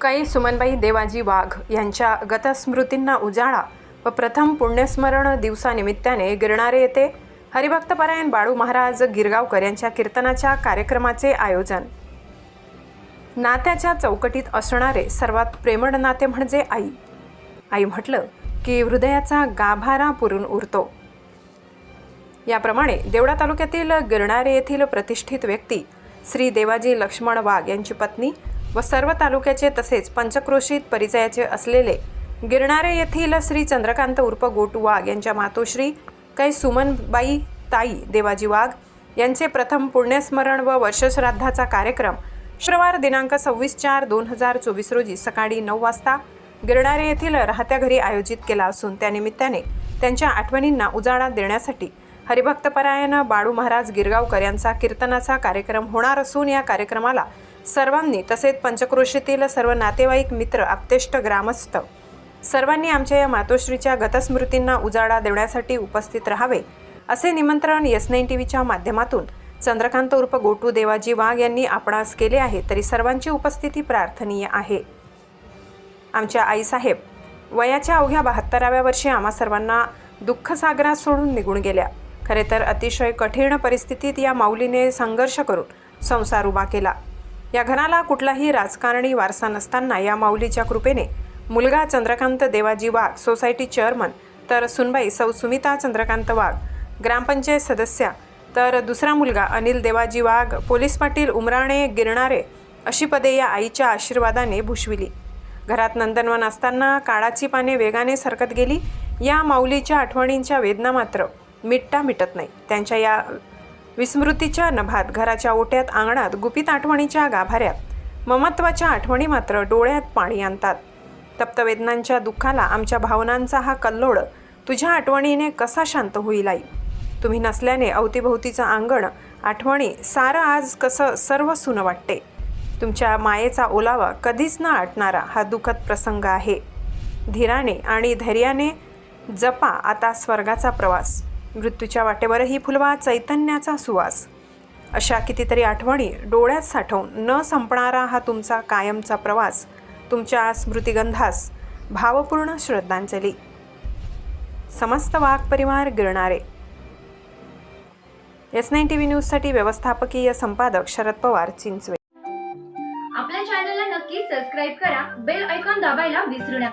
कै सुमनबाई देवाजी वाघ यांच्या गतस्मृतींना उजाळा व प्रथम पुण्यस्मरण दिवसानिमित्ताने गिरणारे येथे हरिभक्तपरायण बाळू महाराज गिरगावकर यांच्या कीर्तनाच्या कार्यक्रमाचे आयोजन. नात्याच्या चौकटीत असणारे सर्वात प्रेमळ नाते म्हणजे आई. आई म्हटलं की हृदयाचा गाभारा पुरून उरतो. याप्रमाणे देवळा तालुक्यातील गिरणारे येथील प्रतिष्ठित व्यक्ती श्री देवाजी लक्ष्मण वाघ यांची पत्नी व सर्व तालुक्याचे तसेच पंचक्रोशीत परिचयाचे असलेले गिरणारे येथील श्री चंद्रकांत उर्फ गोटू वाघ यांच्या मातोश्री कै सुमनबाई ताई देवाजी वाघ यांचे प्रथम पुण्यस्मरण व वर्षश्राद्धाचा कार्यक्रम शुक्रवार दिनांक सव्वीस चार दोन हजार चोवीस रोजी सकाळी नऊ वाजता गिरणारे येथील राहत्या घरी आयोजित केला असून त्यानिमित्ताने त्यांच्या आठवणींना उजाळा देण्यासाठी हरिभक्तपरायण बाळू महाराज गिरगावकर यांचा कीर्तनाचा कार्यक्रम होणार असून या कार्यक्रमाला सर्वांनी तसेच पंचक्रोशीतील सर्व नातेवाईक मित्र आप्तेष्ट ग्रामस्थ सर्वांनी आमच्या या मातोश्रीच्या गतस्मृतींना उजाळा देण्यासाठी उपस्थित राहावे असे निमंत्रण एस नाईन टी व्हीच्या माध्यमातून चंद्रकांत उर्फ गोटू देवाजी वाघ यांनी आपणास केले आहे. तरी सर्वांची उपस्थिती प्रार्थनीय आहे. आमच्या आईसाहेब वयाच्या अवघ्या बहात्तराव्या वर्षी आम्हा सर्वांना दुःखसागरात सोडून निघून गेल्या. खरे तर अतिशय कठीण परिस्थितीत या माऊलीने संघर्ष करून संसार उभा केला. या घराला कुठलाही राजकारणी वारसा नसताना या माऊलीच्या कृपेने मुलगा चंद्रकांत देवाजी वाघ सोसायटी चेअरमन तर सुनबाई सौ सुमिता चंद्रकांत वाघ ग्रामपंचायत सदस्या तर दुसरा मुलगा अनिल देवाजी वाघ पोलीस पाटील उमराणे गिरणारे अशी पदे या आईच्या आशीर्वादाने भूषविली घरात नंदनवन असताना काळाची पाने वेगाने सरकत गेली. या माऊलीच्या आठवणींच्या वेदना मात्र मिटता मिटत नाही. त्यांच्या या विस्मृतीच्या नभात घराच्या ओट्यात अंगणात गुपित आठवणीच्या गाभाऱ्यात. ममत्वाच्या आठवणी मात्र डोळ्यात पाणी आणतात. तप्तवेदनांच्या दुःखाला आमच्या भावनांचा हा कल्लोड तुझ्या आठवणीने कसा शांत होईल आई तुम्ही नसल्याने अवतीभोवतीचं अंगण आठवणी सारं आज कसं सर्व सुनं वाटते? तुमच्या मायेचा ओलावा कधीच न आटणारा हा दुःखद प्रसंग आहे. धीराने आणि धैर्याने जपा आता स्वर्गाचा प्रवास. मृत्यूच्या वाटेवरही फुलवा चैतन्याचा सुवास. अशा कितीतरी आठवणी डोळ्यात साठवून न संपणारा हा तुमचा कायमचा प्रवास तुमच्या स्मृतिगंधास भावपूर्ण श्रद्धांजली. समस्त वाघ परिवार Girnare. S nine T V न्यूजसाठी व्यवस्थापकीय संपादक शरद पवार चिंचवे. आपल्या चॅनलला नक्की सबस्क्राईब करा बेल ऐकॉन दाबायला विसरू नका.